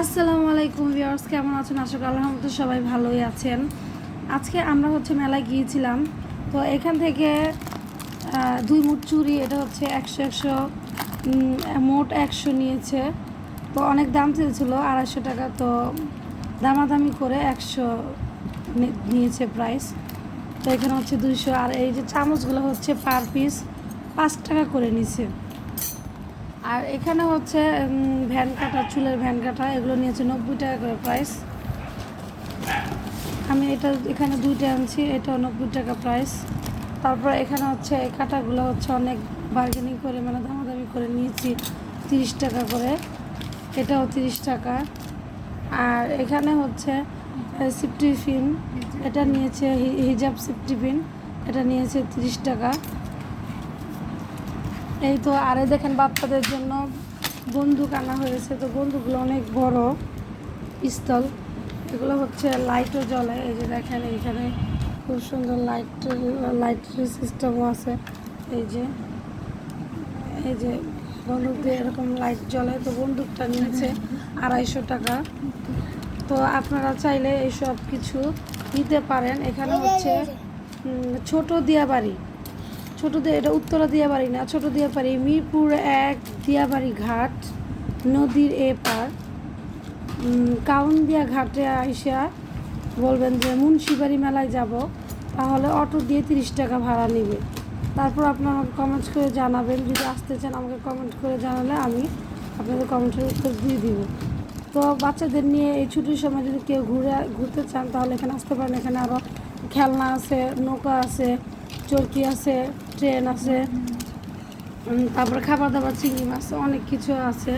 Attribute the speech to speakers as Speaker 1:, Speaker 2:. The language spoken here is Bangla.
Speaker 1: আসসালামু আলাইকুম ভিউয়ার্স, কেমন আছেন? আশা করি আলহামদুলিল্লাহ সবাই ভালোই আছেন। আজকে আমরা হচ্ছে মেলায় গিয়েছিলাম। তো এখান থেকে দুই মুঠ চুড়ি এটা হচ্ছে একশো একশো মোট একশো নিয়েছে। তো অনেক দাম চেয়েছিলো, আড়াইশো টাকা। তো দামাদামি করে একশো নিয়েছে প্রাইস তো এখানে হচ্ছে দুইশো। আর এই যে চামচগুলো হচ্ছে পার পিস পাঁচ টাকা করে নিছে। আর এখানে হচ্ছে ভ্যান কাটা, চুলের ভ্যান কাটা, এগুলো নিয়েছে নব্বই টাকা করে প্রাইস আমি এটা এখানে দুইটা আনছি এটা নব্বই টাকা প্রাইস তারপর এখানে হচ্ছে, এই কাটাগুলো হচ্ছে অনেক বার্গেনিং করে মানে দামাদামি করে নিয়েছি তিরিশ টাকা করে। এটাও তিরিশ টাকা। আর এখানে হচ্ছে সিপটিফিন এটা নিয়েছে হিজাব সিপটিফিন এটা নিয়েছে তিরিশ টাকা। এই তো, আরে দেখেন বাচ্চাদের জন্য বন্দুক আনা হয়েছে। তো বন্দুকগুলো অনেক বড় পিস্তল এগুলো হচ্ছে লাইটও জ্বলে। এই যে দেখেন এইখানে খুব সুন্দর লাইট লাইটের সিস্টেমও আছে। এই যে এই যে বন্দুক দিয়ে এরকম লাইট জ্বলে। তো বন্দুকটা নিয়েছে আড়াইশো টাকা। তো আপনারা চাইলে এইসব কিছু নিতে পারেন। এখানে হচ্ছে ছোট দিয়াবাড়ি। ছোট দিয়ে এটা উত্তরা দিয়া দিয়াবাড়ি না, ছোট দিয়াবাড়ি মিরপুর এক দিয়াবাড়ি ঘাট, নদীর এ পার। কাউন্দিয়া ঘাটে আইসা বলবেন যে মুন্সিবাড়ি মেলায় যাব, তাহলে অটো দিয়ে তিরিশ টাকা ভাড়া নেবে। তারপর আপনারা আমাকে কমেন্ট করে জানাবেন, যদি আসতে চান আমাকে কমেন্ট করে জানালে আমি আপনাদের কমেন্টের উত্তর দিয়ে দিব। তো বাচ্চাদের নিয়ে এই ছুটির সময় যদি কেউ ঘুরে, ঘুরতে চান তাহলে এখানে আসতে পারেন। এখানে আরও খেলনা আছে, নৌকা আছে, চরকি আছে। ট্রেন আছে তারপরে খাবার দাবার চিংড়ি মাছ অনেক কিছু আছে।